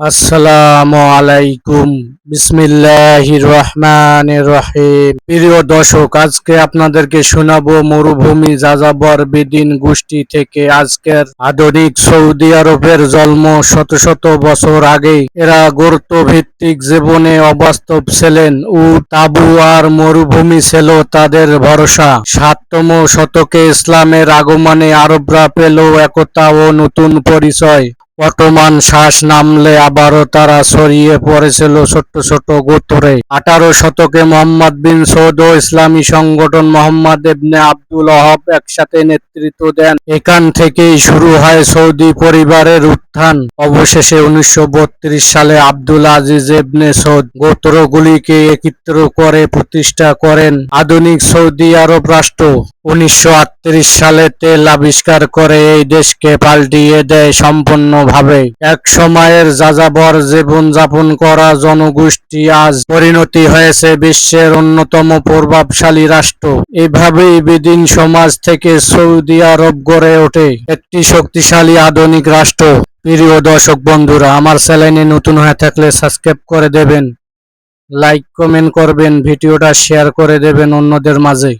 আসসালামু আলাইকুম। বিসমিল্লাহির রহমানির রহিম। প্রিয় দর্শক, আজকে আপনাদেরকে শোনাবো মরুভূমি যাযাবর বেদিন গোষ্ঠী থেকে আজকের আধুনিক সৌদি আরবের জন্ম শত শত বছর আগে। এরা গুরুত্ব ভিত্তিক জীবনে অবাস্তব ছিলেন ও তাবু আর মরুভূমি ছিল তাদের ভরসা। সাততম শতকে ইসলামের আগমনে আরবরা পেল একতা ও নতুন পরিচয়। অটোমান শ্বাস নামলে আবারও তারা ছড়িয়ে পড়েছিল ছোট্ট ছোট গোত্রে। আঠারো শতকে মোহাম্মদ বিন সৌদ ইসলামী সংগঠন মোহাম্মদ ইবনে আব্দুল ওহাব একসাথে নেতৃত্ব দেন। এখান থেকেই শুরু হয় সৌদি পরিবারের উত্থান। অবশেষে উনিশশো বত্রিশ সালে আব্দুল আজিজ ইবনে সৌদ গোত্রগুলিকে একত্র করে প্রতিষ্ঠা করেন আধুনিক সৌদি আরব রাষ্ট্র। উনিশশো আটত্রিশ সালে তেল আবিষ্কার করে এই দেশকে পাল্টিয়ে দেয় সম্পূর্ণভাবে। এক সময়ের যাযাবর জীবন যাপন করা জনগোষ্ঠী আজ পরিণতি হয়েছে বিশ্বের অন্যতম প্রভাবশালী রাষ্ট্র। এভাবেই বিদিন সমাজ থেকে সৌদি আরব গড়ে ওঠে একটি শক্তিশালী আধুনিক রাষ্ট্র। প্রিয় দর্শক বন্ধুরা, আমার চ্যানেলে নতুন হয়ে থাকলে সাবস্ক্রাইব করে দেবেন, লাইক কমেন্ট করবেন, ভিডিওটা শেয়ার করে দেবেন অন্যদের মাঝে।